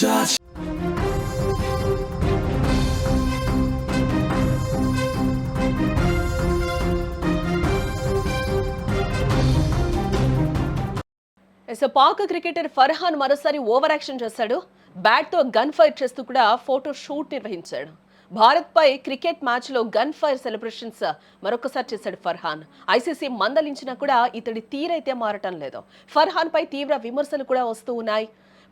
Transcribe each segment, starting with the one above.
touch. So Pak cricketer Farhan మరోసారి over action చేశాడు బ్యాట్తో gun fire చేస్తూ కూడా ఫోటో షూట్ నిర్వహించాడు. భారత్పై క్రికెట్ మ్యాచ్లో గన్ ఫైర్ సెలబ్రేషన్స్ మరొకసారి చేశాడు ఫర్హాన్ ఐసీసీ మందలించినా కూడా ఇతడి తీరైతే మారటం లేదు. ఫర్హాన్పై తీవ్ర విమర్శలు కూడా వస్తూ ఉన్నాయి.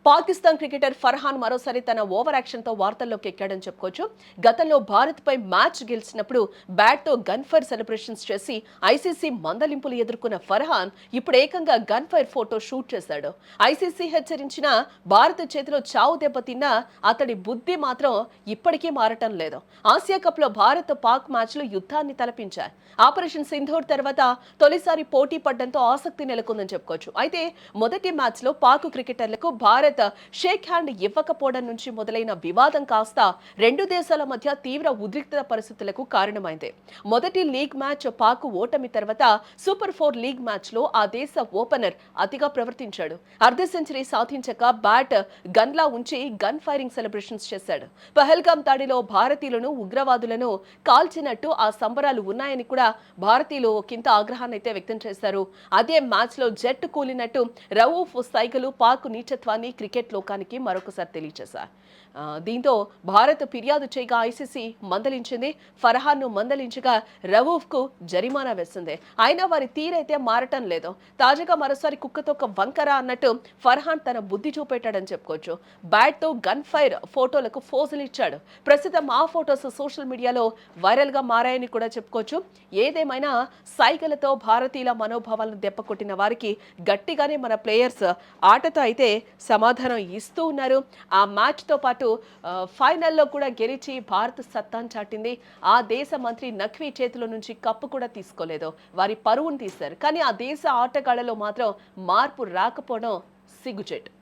పాకిస్తాన్ క్రికెటర్ ఫర్హాన్ మరోసారి తన ఓవర్ యాక్షన్తో వార్తల్లోకి ఎక్కాడని చెప్పుకోవచ్చు. గతంలో భారత్పై మ్యాచ్ గెలిచినప్పుడు బ్యాట్తో గన్ ఫైర్ సెలబ్రేషన్స్ చేసి ఐసీసీ మందలింపులు ఎదుర్కొన్న ఫర్హాన్ ఇప్పుడు ఏకంగా గన్ ఫైర్ ఫోటో షూట్ చేశాడు. ఐసీసీ హెచ్చరించిన భారత చేతిలో చావు దెబ్బతిన్నా అతడి బుద్ధి మాత్రం ఇప్పటికీ మారటం లేదు. ఆసియా కప్లో భారత్ పాక్ మ్యాచ్లు యుద్ధాన్ని తలపించాయి. ఆపరేషన్ సింధూర్ తర్వాత తొలిసారి పోటీ పడడంతో ఆసక్తి నెలకొందని చెప్పుకోవచ్చు. అయితే మొదటి మ్యాచ్లో పాక్ క్రికెటర్లకు భారత్ షేక్ హ్యాండ్ ఇవ్వకపోవడం నుంచి మొదలైన వివాదం కాస్త రెండు దేశాల మధ్య తీవ్ర ఉద్రిక్త పరిస్థితులకు కారణమైంది. మొదటి లీగ్ మ్యాచ్ పాక్ ఓటమి తర్వాత సూపర్ ఫోర్ లీగ్ మ్యాచ్లో ఆ దేశ ఓపెనర్ అతిగా ప్రవర్తించాడు. అర్ధ సెంచరీ సాధించక బ్యాట్ గన్లా ఉంచి గన్ ఫైరింగ్ సెలబ్రేషన్స్ చేశాడు. పహల్గామ్ దాడిలో భారతీయులను ఉగ్రవాదులను కాల్చినట్టు ఆ సంబరాలు ఉన్నాయని కూడా భారతీయులు కింద ఆగ్రహాన్ని అయితే వ్యక్తం చేశారు. అదే మ్యాచ్లో జట్టు కూలినట్టు రవూఫ్ సైగలు పాక్ నీచత్వాన్ని క్రికెట్ లోకానికి మరొకసారి తెలియజేశారు దీంతో భారత్ ఫిర్యాదు చేయగా ఐసీసీ మందలించింది. ఫర్హాన్ను మందలించగా రవూఫ్కు జరిమానా వేసింది. అయినా వారి తీరైతే మారటం లేదు. తాజాగా మరోసారి కుక్కతో ఒక వంకర అన్నట్టు ఫర్హాన్ తన బుద్ధి చూపెట్టాడని చెప్పుకోవచ్చు. బ్యాట్తో గన్ ఫైర్ ఫోటోలకు ఫోజులు ఇచ్చాడు. ప్రస్తుతం ఆ ఫోటోస్ సోషల్ మీడియాలో వైరల్గా మారాయని కూడా చెప్పుకోవచ్చు. ఏదేమైనా సైకిలతో భారతీయుల మనోభావాలను దెబ్బకొట్టిన వారికి గట్టిగానే మన ప్లేయర్స్ ఆటతో అయితే సమాధానం ఇస్తూ ఉన్నారు. ఆ మ్యాచ్తో పాటు ఫైనల్లో కూడా గెలిచి భారత్ సత్తాను చాటింది. ఆ దేశ మంత్రి నఖ్వీ చేతిలో నుంచి కప్పు కూడా తీసుకోలేదు. వారి పరువును తీశారు. కానీ ఆ దేశ ఆటగాళ్ళలో మాత్రం మార్పు రాకపోవడం సిగ్గుచేటు.